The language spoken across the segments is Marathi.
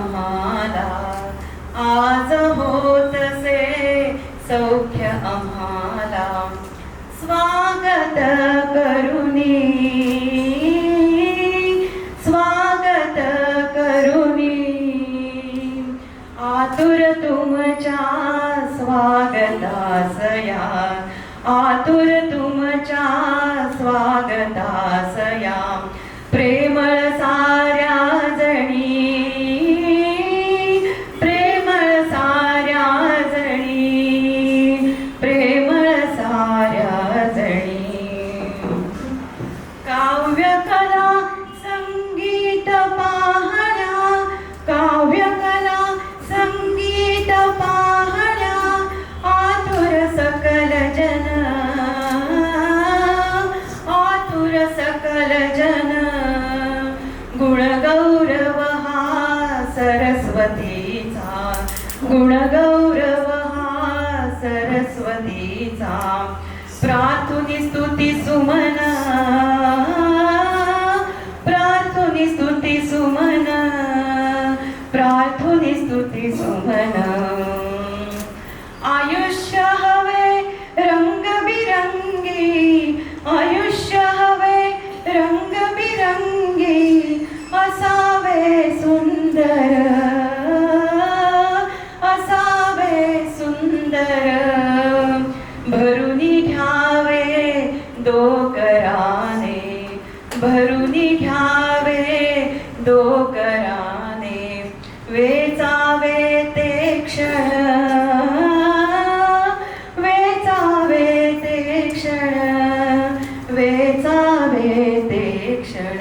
आम्हाला. आज होतसे सौख्य आम्हाला. स्वागत करुणी स्वागत करुणी आतुर तुमच्या स्वागतासया आतुर तुमच्या स्वागतास जन गुणगौरव हा सरस्वतीचा. गुणगौरव हा सरस्वतीचा. प्रार्थुनी स्तुती सुमन. प्रार्थुनी स्तुती सुमन. प्रार्थुनी स्तुती सुमन. सुंदर असावे सुंदर भरुनी घ्यावे दोकराने भरुनी घ्यावे दोकराने वेचावे ते क्षण वेचावे ते क्षण वेचावे ते क्षण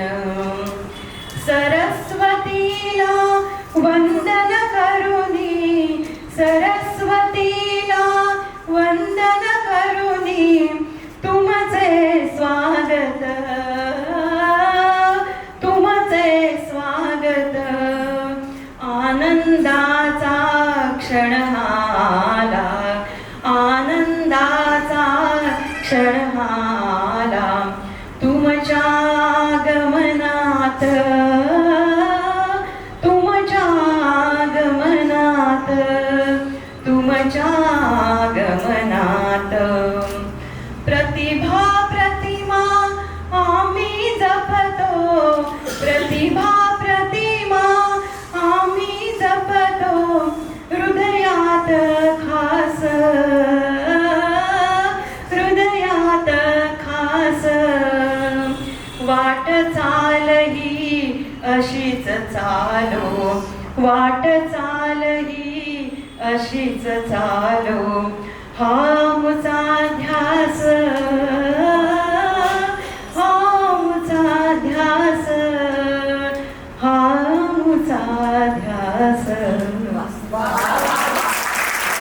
सरस्वतीला वंदन करुनी सरस्वतीला वंदन करुनी तुमचे स्वागत. तुमचे स्वागत. आनंदाचा क्षण आला आनंदाचा क्षण आला. तुमच्या गमनात गमनात तुमच्या गमनात. प्रतिभा प्रतिमा आम्ही जपतो. प्रतिभा प्रतिमा आम्ही जपतो. हृदयात खास हृदयात खास. वाट चालही अशीच चालो. वाट चालही अशीच चालो. हा मुचा ध्यास